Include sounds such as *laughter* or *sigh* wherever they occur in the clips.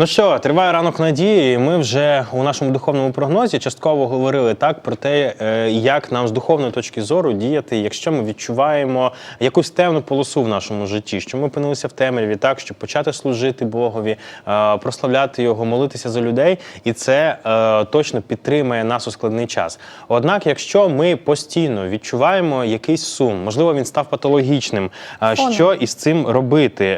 Ну що, триває ранок надії. і Ми вже у нашому духовному прогнозі частково говорили так про те, е, як нам з духовної точки зору діяти, якщо ми відчуваємо якусь темну полосу в нашому житті, що ми опинилися в темряві, так щоб почати служити Богові, е, прославляти його, молитися за людей, і це е, точно підтримає нас у складний час. Однак, якщо ми постійно відчуваємо якийсь сум, можливо, він став патологічним, що із цим робити?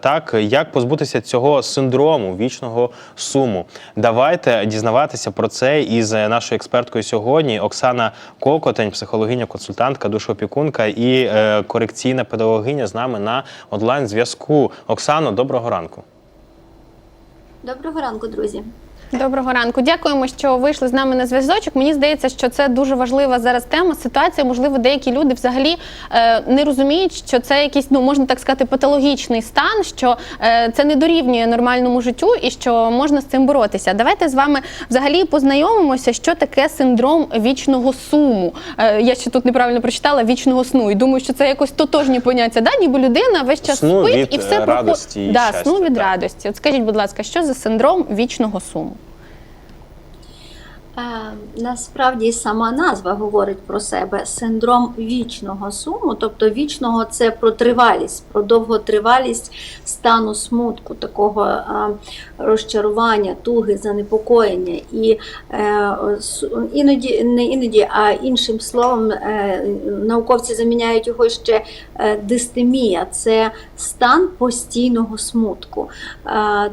Так, як позбутися цього синдрому вічного суму? Давайте дізнаватися про це із нашою експерткою сьогодні. Оксана Кокотень, психологиня, консультантка, душоопікунка і е, корекційна педагогиня з нами на онлайн зв'язку. Оксано, доброго ранку. Доброго ранку, друзі. Доброго ранку. Дякуємо, що вийшли з нами на зв'язочок. Мені здається, що це дуже важлива зараз тема. Ситуація, можливо, деякі люди взагалі е, не розуміють, що це якийсь, ну можна так сказати, патологічний стан, що е, це не дорівнює нормальному життю і що можна з цим боротися. Давайте з вами взагалі познайомимося, що таке синдром вічного суму. Е, я ще тут неправильно прочитала вічного сну, і думаю, що це якось тотожні поняття. Да? Ніби людина весь час Сну спить від, і все е, радості і да, щастя, сну від так. радості. От скажіть, будь ласка, що за синдром вічного суму? Насправді сама назва говорить про себе синдром вічного суму, тобто вічного це про тривалість, про довготривалість стану смутку, такого розчарування, туги, занепокоєння. І е, іноді, не іноді, а іншим словом, е, науковці заміняють його ще е, дистемія, це стан постійного смутку.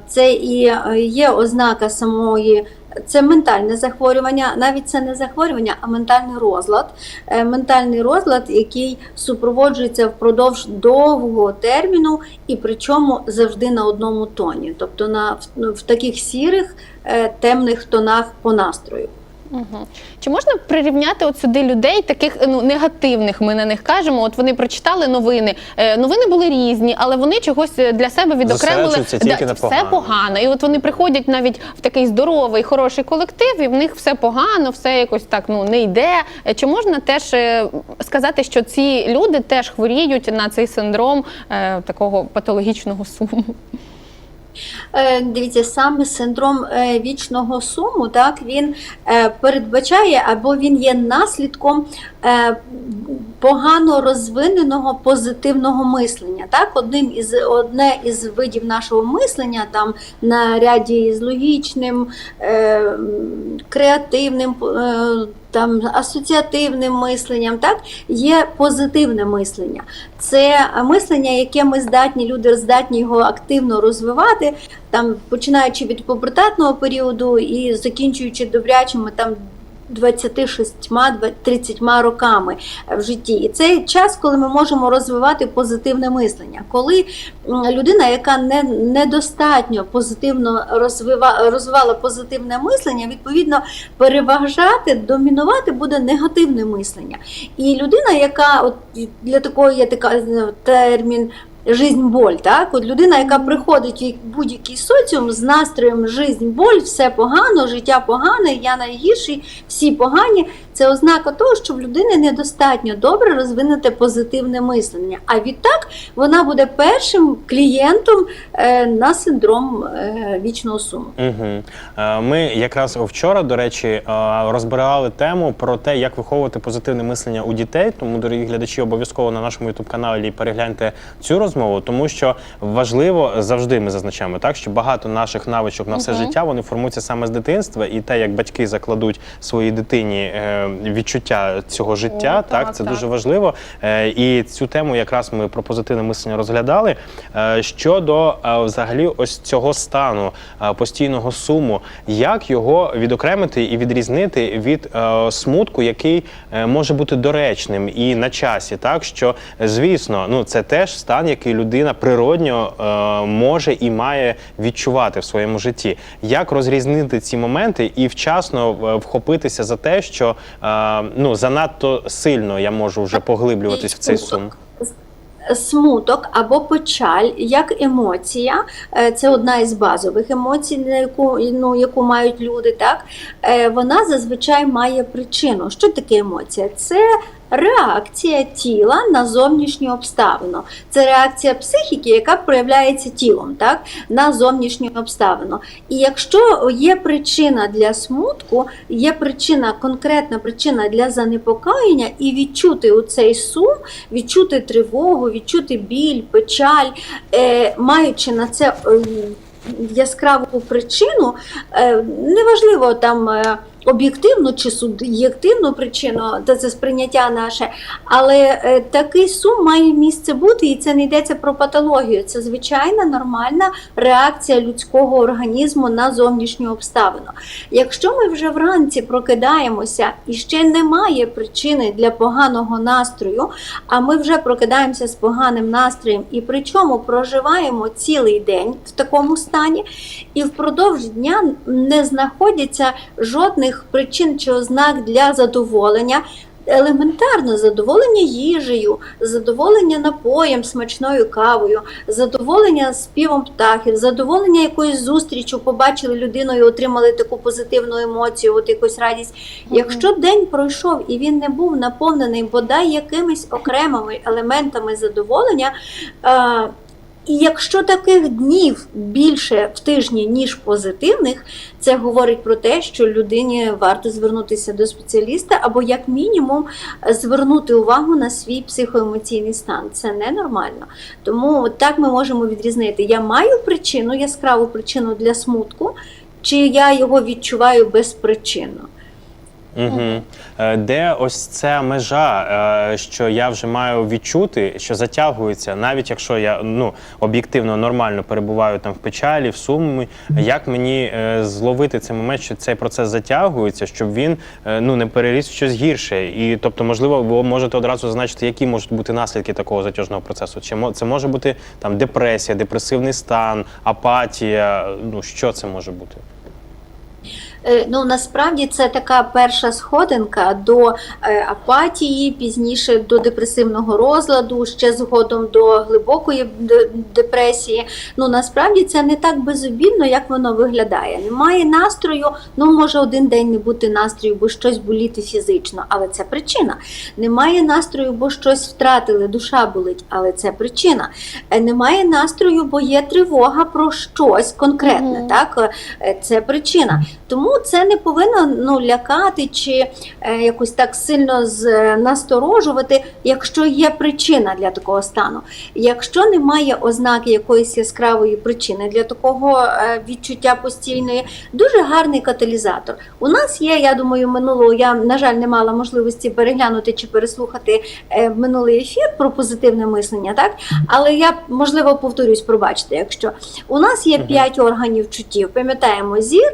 Це і є ознака самої. Це ментальне захворювання, навіть це не захворювання, а ментальний розлад. Е, Ментальний розлад, який супроводжується впродовж довгого терміну, і причому завжди на одному тоні, тобто на в, ну, таких сірих е, темних тонах по настрою. Угу. Чи можна прирівняти от сюди людей, таких ну негативних, ми на них кажемо? От вони прочитали новини. Е, новини були різні, але вони чогось е, для себе відокремили Зосереджуються тільки на все поганому. погано. І от вони приходять навіть в такий здоровий, хороший колектив, і в них все погано, все якось так ну не йде. Е, Чи можна теж е, сказати, що ці люди теж хворіють на цей синдром е, такого патологічного суму? Е, Дивіться, саме синдром е, вічного суму, так він е, передбачає або він є наслідком погано розвиненого позитивного мислення. Так, одним із одне із видів нашого мислення, там на ряді з логічним, креативним. Там асоціативним мисленням, так є позитивне мислення. Це мислення, яке ми здатні, люди здатні його активно розвивати, там починаючи від пубертатного періоду і закінчуючи добрячими там 26-30 роками в житті. І це час, коли ми можемо розвивати позитивне мислення. Коли людина, яка не, недостатньо позитивно розвива, розвивала позитивне мислення, відповідно переважати, домінувати буде негативне мислення. І людина, яка от для такої є така е, термін. Жизнь боль, так? От людина, яка приходить в будь-який соціум з настроєм жизнь боль, все погано, життя погане, я найгірший, всі погані. Це ознака того, що в людини недостатньо добре розвинути позитивне мислення. А відтак вона буде першим клієнтом е, на синдром е, вічного суму. Угу. Ми якраз вчора, до речі, розбирали тему про те, як виховувати позитивне мислення у дітей. Тому, дорогі глядачі, обов'язково на нашому youtube каналі перегляньте цю розмову, тому що важливо завжди ми зазначаємо так, що багато наших навичок на все Мгм. життя вони формуються саме з дитинства, і те, як батьки закладуть своїй дитині е, відчуття цього життя, О, так, так, це так. дуже важливо. Е, І цю тему якраз ми про позитивне мислення розглядали. Е, Щодо е, взагалі ось цього стану постійного суму, як його відокремити і відрізнити від смутку, який може бути доречним і на часі, так що звісно, ну це теж стан, який людина природньо може і має відчувати в своєму житті. Як розрізнити ці моменти і вчасно вхопитися за те, що ну занадто сильно я можу вже поглиблюватись в цей сум. Смуток або печаль як емоція, е, це одна із базових емоцій, на яку, ну, яку мають люди. Так? Е, Вона зазвичай має причину. Що таке емоція? Це реакція тіла на зовнішню обставину. Це реакція психіки, яка проявляється тілом, так, на зовнішню обставину. І якщо є причина для смутку, є причина, конкретна причина для занепокоєння, і відчути у цей сум, відчути тривогу, відчути біль, печаль, е, маючи на це. е, Яскраву причину, е, неважливо там е, об'єктивну чи суб'єктивну причину, та це сприйняття наше, але е, такий сум має місце бути, і це не йдеться про патологію. Це звичайна нормальна реакція людського організму на зовнішню обставину. Якщо ми вже вранці прокидаємося і ще немає причини для поганого настрою, а ми вже прокидаємося з поганим настроєм, і причому проживаємо цілий день в такому стані, і впродовж дня не знаходяться жодних причин чи ознак для задоволення. Елементарно задоволення їжею, задоволення напоєм, смачною кавою, задоволення співом птахів, задоволення якоюсь зустрічю, побачили людину і отримали таку позитивну емоцію, от якусь радість. Якщо день пройшов і він не був наповнений бодай якимись окремими елементами задоволення. І якщо таких днів більше в тижні, ніж позитивних, це говорить про те, що людині варто звернутися до спеціаліста або, як мінімум, звернути увагу на свій психоемоційний стан. Це ненормально. Тому так ми можемо відрізнити: я маю причину, яскраву причину для смутку, чи я його відчуваю безпричинно. Угу. Де ось ця межа, е, що я вже маю відчути, що затягується, навіть якщо я ну об'єктивно нормально перебуваю там в печалі, в сумі, як мені е, зловити цей момент, що цей процес затягується, щоб він ну не переріс в щось гірше, і тобто, можливо, ви можете одразу зазначити, які можуть бути наслідки такого затяжного процесу. Чи це може бути там депресія, депресивний стан, апатія? Ну що це може бути? Е, Ну насправді це така перша сходинка до е, апатії, пізніше до депресивного розладу, ще згодом до глибокої депресії. Ну насправді це не так безобідно, як воно виглядає. Немає настрою, ну може один день не бути настрою, бо щось боліти фізично, але це причина. Немає настрою, бо щось втратили, душа болить, але це причина. Е, Немає настрою, бо є тривога про щось конкретне. Мгм. Так, це причина. Тому це не повинно ну, лякати чи е, якось так сильно з, е, насторожувати, якщо є причина для такого стану. Якщо немає ознаки якоїсь яскравої причини для такого е, відчуття постійної, дуже гарний каталізатор. У нас є, я думаю, минулого, я, на жаль, не мала можливості переглянути чи переслухати е, минулий ефір про позитивне мислення, так? але я, можливо, повторюсь, пробачте, якщо у нас є п'ять органів чуттів, пам'ятаємо зір,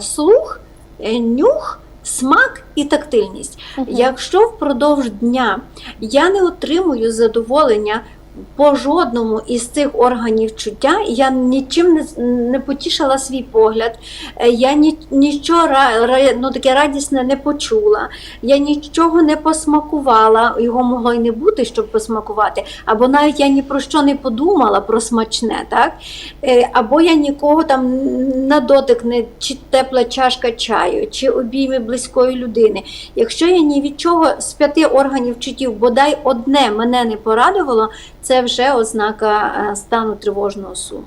слух, е, нюх, смак і тактильність. Мгм. Якщо впродовж дня я не отримую задоволення по жодному із цих органів чуття, я нічим не, не потішила свій погляд, е, я ні, нічого ну, таке радісне не почула, я нічого не посмакувала, його могло й не бути, щоб посмакувати, або навіть я ні про що не подумала про смачне, так? Е, або я нікого там на дотик не чи тепла чашка чаю, чи обійми близької людини. Якщо я ні від чого з п'яти органів чуттів, бодай одне мене не порадувало, це вже ознака е, стану тривожного суму.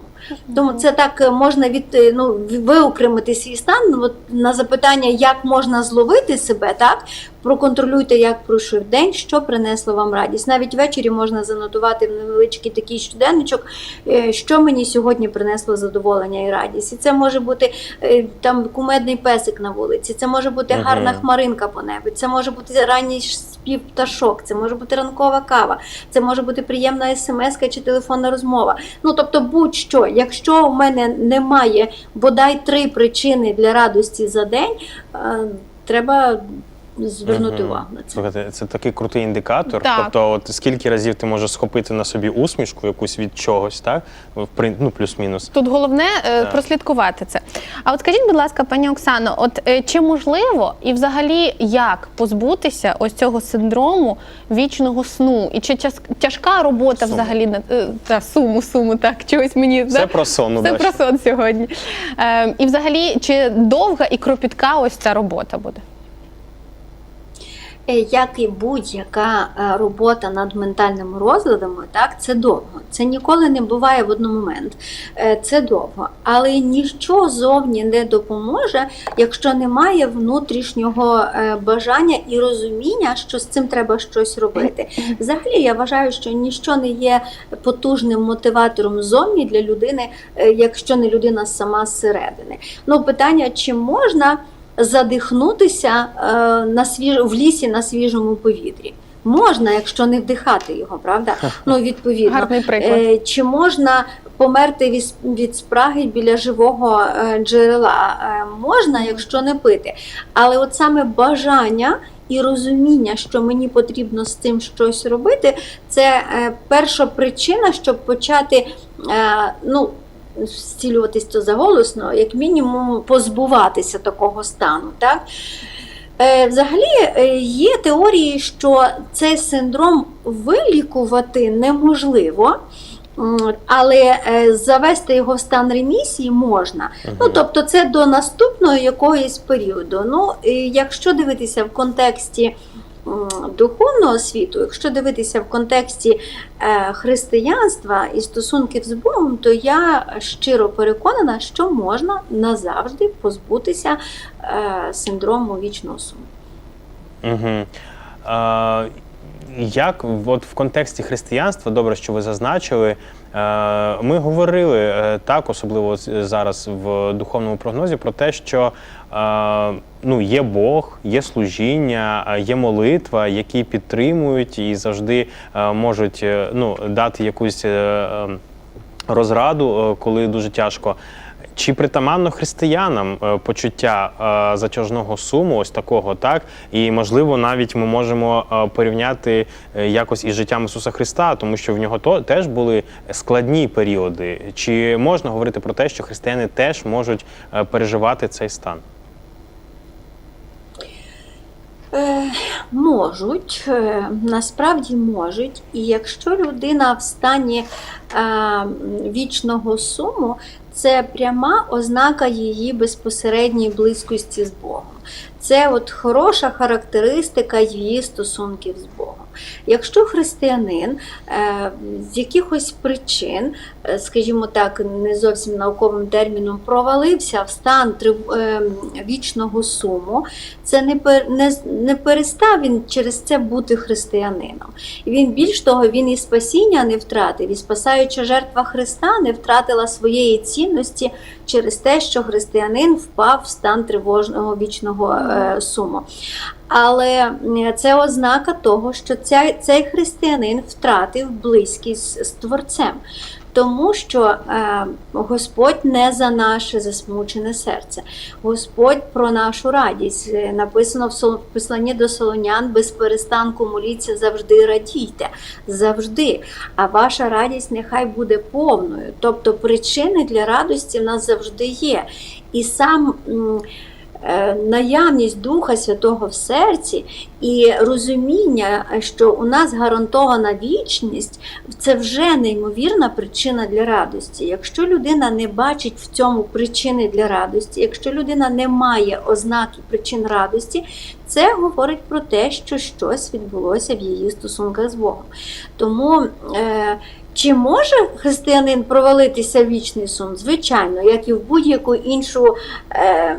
Тому це так е, можна від е, ну виокремити свій стан. От на запитання, як можна зловити себе, так проконтролюйте, як пройшов день, що принесло вам радість. Навіть ввечері можна занотувати в невеличкий такий щоденничок, е, що мені сьогодні принесло задоволення і радість. І це може бути е, там кумедний песик на вулиці, це може бути Мгм. гарна хмаринка по небу, це може бути ранній спів пташок, це може бути ранкова кава, це може бути приємна смс чи телефонна розмова. Ну тобто, будь-що, якщо у мене немає бодай три причини для радості за день, е, треба звернути увагу на це. Слухайте, це такий крутий індикатор. Так. Тобто, от скільки разів ти можеш схопити на собі усмішку якусь від чогось, так? В прин- Ну, плюс-мінус. Тут головне е, Так. прослідкувати це. А от скажіть, будь ласка, пані Оксано, от е, чи можливо і взагалі як позбутися ось цього синдрому вічного сну? І чи тяжка робота Суму. взагалі на е, та суму, суму, так чогось мені Все да? про сон. ну, Все про сон сьогодні. Е, і взагалі, чи довга і кропітка ось ця робота буде? Е, Як і будь-яка е, робота над ментальними розладами, так це довго. Це ніколи не буває в один момент. Е, Це довго. Але ніщо зовні не допоможе, якщо немає внутрішнього бажання і розуміння, що з цим треба щось робити. Взагалі, я вважаю, що ніщо не є потужним мотиватором зовні для людини, якщо не людина сама зсередини. Ну, питання, чи можна задихнутися е, на свіж... в лісі на свіжому повітрі? Можна, якщо не вдихати його, правда? Ну, відповідно. Гарний приклад. Е, Чи можна померти від, від спраги біля живого е, джерела? Е, Можна, якщо не пити. Але от саме бажання і розуміння, що мені потрібно з цим щось робити, це е, перша причина, щоб почати е, ну, зцілюватись то заголосно, як мінімум позбуватися такого стану. Так? Е, Взагалі е, є теорії, що цей синдром вилікувати неможливо. Але е, завести його в стан ремісії можна. Ну, тобто це до наступного якогось періоду. Ну, якщо дивитися в контексті м, духовного світу, якщо дивитися в контексті е, християнства і стосунків з Богом, то я щиро переконана, що можна назавжди позбутися е, синдрому вічного суму. Угу. Як от в контексті християнства, добре, що ви зазначили, ми говорили е, так, особливо зараз в духовному прогнозі, про те, що е, ну, є Бог, є служіння, е, є молитва, які підтримують і завжди е, можуть е, ну, дати якусь. е, е, розраду, е, коли дуже тяжко. Чи притаманно християнам е, почуття е, затяжного суму, ось такого, так? І можливо, навіть ми можемо е, порівняти якось із життям Ісуса Христа, тому що в нього то теж були складні періоди. Чи можна говорити про те, що християни теж можуть переживати цей стан? Е, можуть, е, насправді можуть. І якщо людина в стані е, вічного суму, це пряма ознака її безпосередньої близькості з Богом. Це от хороша характеристика її стосунків з Богом. Якщо християнин е, з якихось причин, скажімо так, не зовсім науковим терміном, провалився в стан е, вічного суму, це не, не, не перестав він через це бути християнином. Він більш того, він і спасіння не втратив, і спасаюча жертва Христа не втратила своєї цінності через те, що християнин впав в стан тривожного вічного е, суму. Але це ознака того, що цей християнин втратив близькість з Творцем. Тому що е, Господь не за наше засмучене серце. Господь про нашу радість. Е, Написано в посланні до Солонян без перестанку моліться завжди радійте. Завжди. А ваша радість нехай буде повною. Тобто причини для радості в нас завжди є. І сам. Е, Наявність Духа Святого в серці і розуміння, що у нас гарантована вічність, це вже неймовірна причина для радості. Якщо людина не бачить в цьому причини для радості, якщо людина не має ознаки причин радості, це говорить про те, що щось відбулося в її стосунках з Богом. Тому е, чи може християнин провалитися в вічний сум? Звичайно, як і в будь-яку іншу е,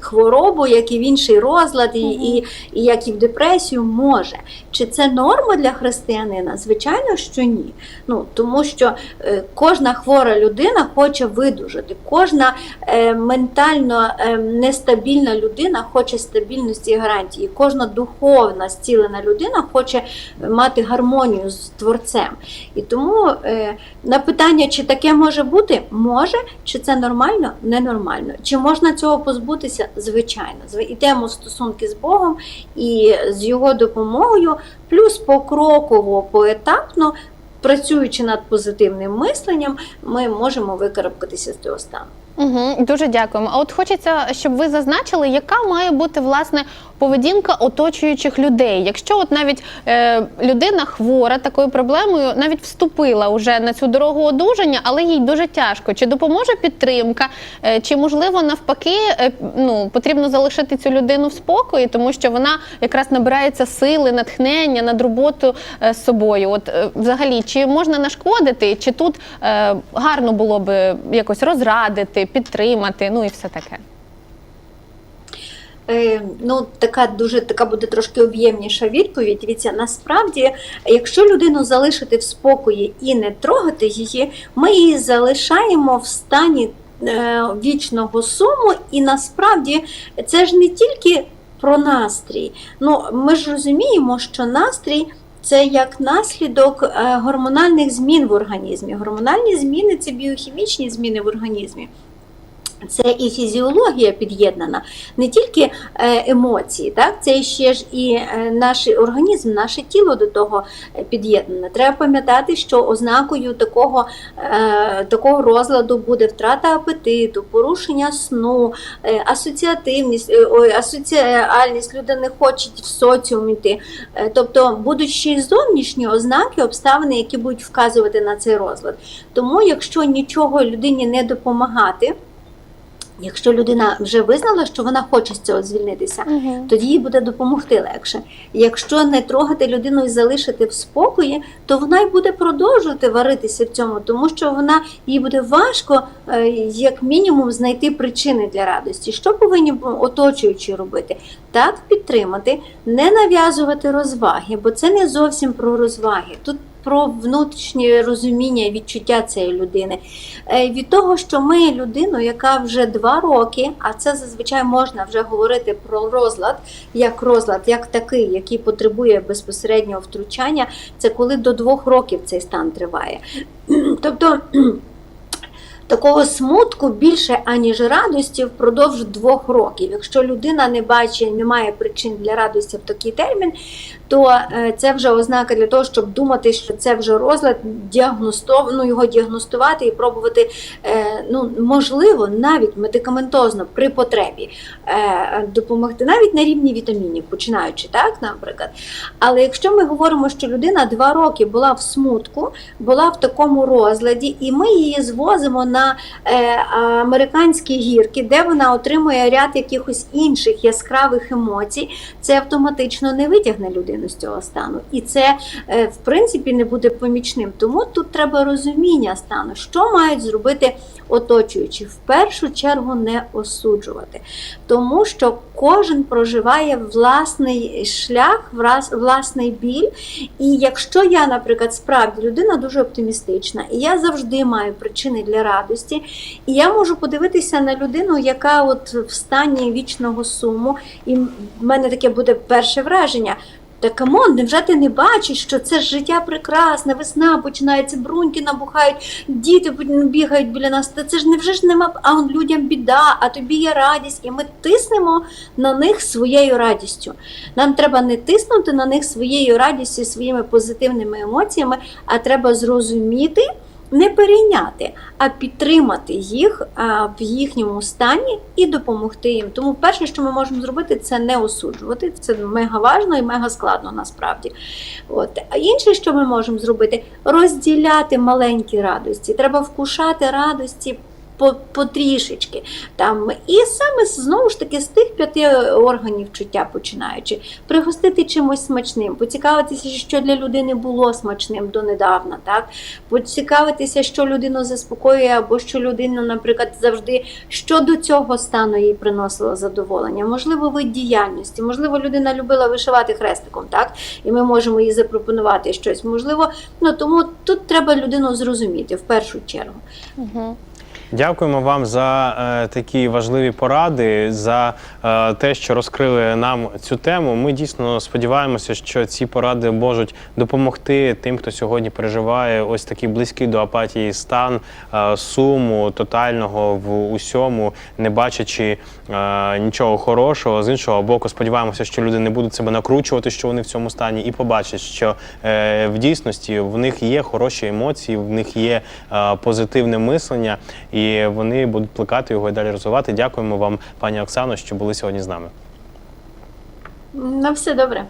хворобу, як і в інший розлад, і, і, і як і в депресію, може. Чи це норма для християнина? Звичайно, що ні. Ну, тому що е, кожна хвора людина хоче видужати, кожна е, ментально е, нестабільна людина хоче стабільності і гарантії. Кожна духовна зцілена людина хоче мати гармонію з творцем. І тому е, на питання, чи таке може бути, може, чи це нормально, ненормально. Чи можна цього позбутися? Звичайно. йдемо в стосунки з Богом і з його допомогою, плюс покроково, поетапно, працюючи над позитивним мисленням, ми можемо викарабкатися з цього стану. Угу, дуже дякуємо. А от хочеться, щоб ви зазначили, яка має бути власне поведінка оточуючих людей. Якщо от навіть е, людина хвора такою проблемою, навіть вступила вже на цю дорогу одужання, але їй дуже тяжко. Чи допоможе підтримка, е, чи можливо навпаки е, ну, потрібно залишити цю людину в спокої, тому що вона якраз набирається сили, натхнення над роботу е, з собою. От е, взагалі, чи можна нашкодити, чи тут е, гарно було би якось розрадити, підтримати, ну і все таке. Е, Ну, така дуже така буде трошки об'ємніша відповідь. Дивіться, насправді, якщо людину залишити в спокої і не трогати її, ми її залишаємо в стані е, вічного суму, і насправді це ж не тільки про настрій. Ну, ми ж розуміємо, що настрій. Це як наслідок е, гормональних змін в організмі. Гормональні зміни це біохімічні зміни в організмі. Це і фізіологія під'єднана, не тільки е, емоції, так це ще ж і е, наш організм, наше тіло до того е, під'єднане. Треба пам'ятати, що ознакою такого, такого розладу буде втрата апетиту, порушення сну, асоціативність, асоціальність, люди не хочуть в соціум йти. Е, Тобто будуть ще й зовнішні ознаки, обставини, які будуть вказувати на цей розлад. Тому, якщо нічого людині не допомагати, Якщо людина вже визнала, що вона хоче з цього звільнитися, Угу. тоді їй буде допомогти легше. Якщо не трогати людину і залишити в спокої, то вона й буде продовжувати варитися в цьому, тому що вона їй буде важко, е, як мінімум, знайти причини для радості. Що повинні оточуючі робити? Так підтримати, не нав'язувати розваги, бо це не зовсім про розваги. Тут про внутрішнє розуміння і відчуття цієї людини. Е, Від того, що ми людину, яка вже два роки, а це зазвичай можна вже говорити про розлад, як розлад, як такий, який потребує безпосереднього втручання, це коли до двох років цей стан триває. *clears throat* Тобто такого смутку більше, аніж радості впродовж двох років. Якщо людина не бачить, не має причин для радості в такий термін, то е, це вже ознака для того, щоб думати, що це вже розлад, діагностов... ну, його діагностувати і пробувати, е, ну, можливо, навіть медикаментозно при потребі е, допомогти, навіть на рівні вітамінів, починаючи, так, наприклад. Але якщо ми говоримо, що людина два роки була в смутку, була в такому розладі, і ми її звозимо на е, американські гірки, де вона отримує ряд якихось інших яскравих емоцій, це автоматично не витягне людину з цього стану. І це, е, в принципі, не буде помічним. Тому тут треба розуміння стану, що мають зробити оточуючі. В першу чергу не осуджувати, тому що кожен проживає власний шлях, власний біль. І якщо я, наприклад, справді людина дуже оптимістична, і я завжди маю причини для радості, і я можу подивитися на людину, яка от в стані вічного суму, і в мене таке буде перше враження. Та камон, невже ти не бачиш, що це життя прекрасне, весна починається, бруньки набухають, діти бігають біля нас. Та це ж невже ж нема, а людям біда, а тобі є радість, і ми тиснемо на них своєю радістю. Нам треба не тиснути на них своєю радістю, своїми позитивними емоціями, а треба зрозуміти, не перейняти, а підтримати їх в їхньому стані і допомогти їм. Тому перше, що ми можемо зробити, це не осуджувати. Це мега важно і мега складно насправді. От. А інше, що ми можемо зробити, розділяти маленькі радості. Треба вкушати радості. По- Потрішечки там і саме знову ж таки з тих п'яти органів чуття починаючи, пригостити чимось смачним, поцікавитися, що для людини було смачним донедавна, так поцікавитися, що людину заспокоює, або що людина, наприклад, завжди що до цього стану їй приносило задоволення. Можливо, вид діяльності, можливо, людина любила вишивати хрестиком, так і ми можемо їй запропонувати щось. Можливо, ну тому тут треба людину зрозуміти в першу чергу. Угу. Дякуємо вам за е, такі важливі поради, за е, те, що розкрили нам цю тему. Ми дійсно сподіваємося, що ці поради можуть допомогти тим, хто сьогодні переживає ось такий близький до апатії стан е, суму тотального в усьому, не бачачи е, нічого хорошого. З іншого боку, сподіваємося, що люди не будуть себе накручувати, що вони в цьому стані, і побачать, що е, в дійсності в них є хороші емоції, в них є е, позитивне мислення. І і вони будуть плекати його і далі розвивати. Дякуємо вам, пані Оксано, що були сьогодні з нами. На все добре.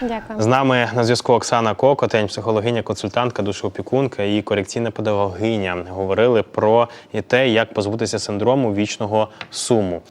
Дякую. З нами на зв'язку Оксана Кокотень, психологиня, консультантка, душоопікунка і корекційна педагогиня. Говорили про те, як позбутися синдрому вічного суму.